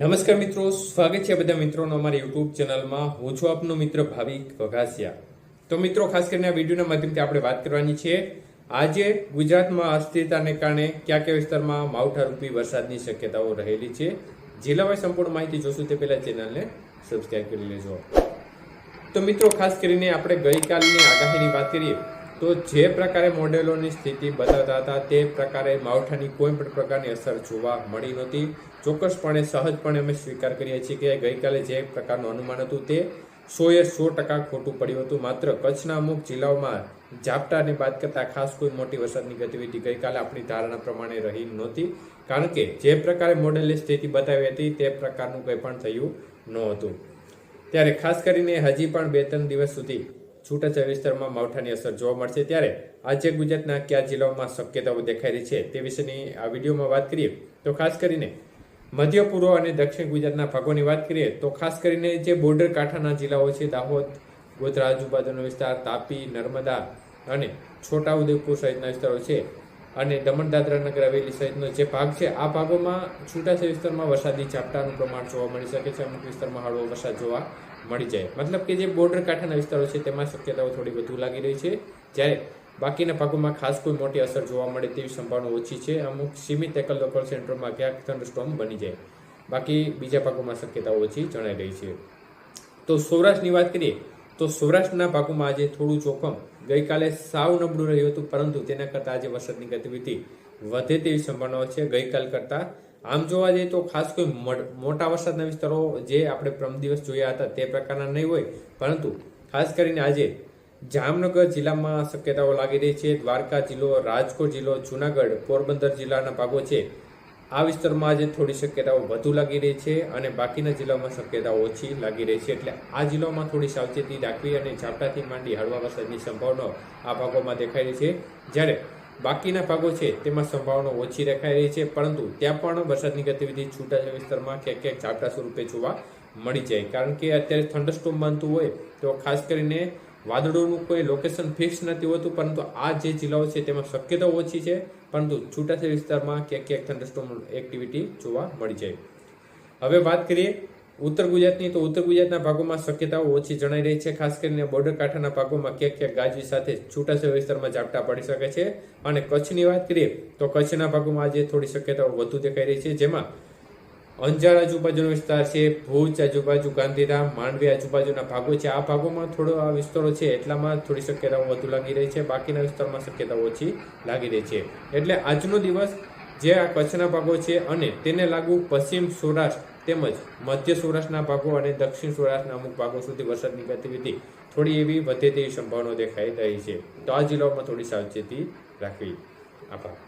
નમસ્કાર મિત્રો, સ્વાગત છે બધા મિત્રોનો અમારી યુટ્યુબ ચેનલમાં. હું છું આપનો મિત્ર ભાવિક વઘાસિયા. તો મિત્રો, ખાસ કરીને આ વિડીયોના માધ્યમથી આપણે વાત કરવાની છે, આજે ગુજરાતમાં અસ્થિરતાને કારણે કયા કયા વિસ્તારમાં માવઠારૂપી વરસાદની શક્યતાઓ રહેલી છે જિલ્લાવાય સંપૂર્ણ માહિતી જોશું તે પહેલાં ચેનલને સબસ્ક્રાઈબ કરી લેજો. તો મિત્રો, ખાસ કરીને આપણે ગઈકાલની આગાહીની વાત કરીએ તો જે પ્રકારે મોડેલોની સ્થિતિ બતાવતા હતા, તે પ્રકારે માવઠાની કોઈ પણ પ્રકારની અસર જોવા મળી નહોતી. ચોક્કસપણે, સહજપણે અમે સ્વીકાર કરીએ છીએ કે ગઈકાલે જે પ્રકારનું અનુમાન હતું તે સોએ સો ટકા ખોટું પડ્યું હતું. માત્ર કચ્છના અમુક જિલ્લાઓમાં ઝાપટાની બાદ કરતાં ખાસ કોઈ મોટી વરસાદની ગતિવિધિ ગઈકાલે આપણી ધારણા પ્રમાણે રહી નહોતી. કારણ કે જે પ્રકારે મોડેલની સ્થિતિ બતાવી હતી, તે પ્રકારનું કંઈ પણ થયું નહોતું. ત્યારે ખાસ કરીને હજી પણ બે ત્રણ દિવસ સુધી છૂટાછવાયા વિસ્તારમાં માવઠાની અસર જોવા મળશે. ત્યારે આજે ગુજરાતના કયા જિલ્લાઓમાં શક્યતાઓ દેખાઈ રહી છે તે વિશેની આ વિડીયોમાં વાત કરીએ. તો ખાસ કરીને મધ્ય પૂર્વ અને દક્ષિણ ગુજરાતના ભાગોની વાત કરીએ, તો ખાસ કરીને જે બોર્ડર કાંઠાના જિલ્લાઓ છે, દાહોદ, ગોધરા, આજુબાજુનો વિસ્તાર, તાપી, નર્મદા અને છોટાઉદેપુર સહિતના વિસ્તારો છે અને દમણ દાદરા નગર હવેલી સહિતનો જે ભાગ છે, આ ભાગોમાં છૂટાછવાયા વિસ્તારમાં વરસાદી ઝાપટાનું પ્રમાણ જોવા મળી શકે છે. અમુક વિસ્તારમાં હળવો વરસાદ જોવા મળી જાય. મતલબ કે જે બોર્ડર કાંઠાના વિસ્તારો છે, તેમાં શક્યતાઓ થોડી વધુ લાગી રહી છે. જ્યારે બાકીના ભાગોમાં ખાસ કોઈ મોટી અસર જોવા મળે તેવી સંભાવના ઓછી છે. અમુક સીમિત એકલ લોકલ સેન્ટરોમાં ક્યાંક થંડરસ્ટોમ બની જાય. બાકી બીજા ભાગોમાં શક્યતાઓ ઓછી જણાઈ રહી છે. તો સૌરાષ્ટ્રની વાત કરીએ તો સૌરાષ્ટ્રના ભાગોમાં આજે થોડું જોખમ. ગઈકાલે સાવ નબળું રહ્યું હતું, પરંતુ તેના કરતાં આજે વરસાદની ગતિવિધિ વધે તેવી સંભાવનાઓ છે. ગઈકાલ કરતાં આમ જોવા જઈએ તો ખાસ કોઈ મોટા વરસાદના વિસ્તારો જે આપણે પ્રમ દિવસ જોયા હતા તે પ્રકારના નહીં હોય. પરંતુ ખાસ કરીને આજે જામનગર જિલ્લામાં શક્યતાઓ લાગી રહી છે. દ્વારકા જિલ્લો, રાજકોટ જિલ્લો, જુનાગઢ, પોરબંદર જિલ્લાના ભાગો છે. આ વિસ્તારમાં આજે થોડી શક્યતાઓ વધુ લાગી રહી છે અને બાકીના જિલ્લાઓમાં શક્યતાઓ ઓછી લાગી રહી છે. એટલે આ જિલ્લામાં થોડી સાવચેતી રાખવી અને ઝાપટાથી માંડી હળવા વરસાદની સંભાવનાઓ આ ભાગોમાં દેખાઈ રહી છે. જ્યારે બાકીના ભાગો છે તેમાં સંભાવના ઓછી દેખાઈ રહી છે, પરંતુ ત્યાં પણ વરસાદની ગતિવિધિ છૂટાછવાયા વિસ્તારમાં ક્યાંક ક્યાંક ઝાપટા સ્વરૂપે જોવા મળી જાય. કારણ કે અત્યારે થંડરસ્ટોમ બનતું હોય તો ખાસ કરીને વાદળોનું કોઈ લોકેશન ફિક્સ નથી હોતું, પરંતુ આ જે જિલ્લાઓ છે તેમાં શક્યતાઓ ઓછી છે, પરંતુ છૂટાછવાયા વિસ્તારમાં ક્યાંક ક્યાંક થંડરસ્ટોમ એક્ટિવિટી જોવા મળી જાય. હવે વાત કરીએ ઉત્તર ગુજરાતની, તો ઉત્તર ગુજરાતના ભાગોમાં શક્યતાઓ ઓછી જણાઈ રહી છે, ખાસ કરીને બોર્ડર કાંઠાના ભાગોમાં ક્યાંક ક્યાંક ગાજવી સાથે છૂટાછવાયા વિસ્તારમાં ઝાપટા પડી શકે છે. અને કચ્છની વાત કરીએ, તો કચ્છના ભાગોમાં આજે થોડી શક્યતાઓ વધુ દેખાઈ રહી છે, જેમાં અંજાર આજુબાજુનો વિસ્તાર છે, ભુજ આજુબાજુ, ગાંધીધામ, માંડવી આજુબાજુના ભાગો છે. આ ભાગોમાં થોડો આ વિસ્તારો છે, એટલામાં થોડી શક્યતાઓ વધુ લાગી રહી છે. બાકીના વિસ્તારમાં શક્યતાઓ ઓછી લાગી રહી છે. એટલે આજનો દિવસ જે આ કચ્છના ભાગો છે અને તેને લાગુ પશ્ચિમ સૌરાષ્ટ્ર તેમજ મધ્ય સૌરાષ્ટ્રના ભાગો અને દક્ષિણ સૌરાષ્ટ્રના અમુક ભાગો સુધી વરસાદની ગતિવિધિ થોડી એવી વધે તેવી સંભાવનાઓ દેખાઈ રહી છે. તો આ જિલ્લાઓમાં થોડી સાવચેતી રાખવી. આભાર.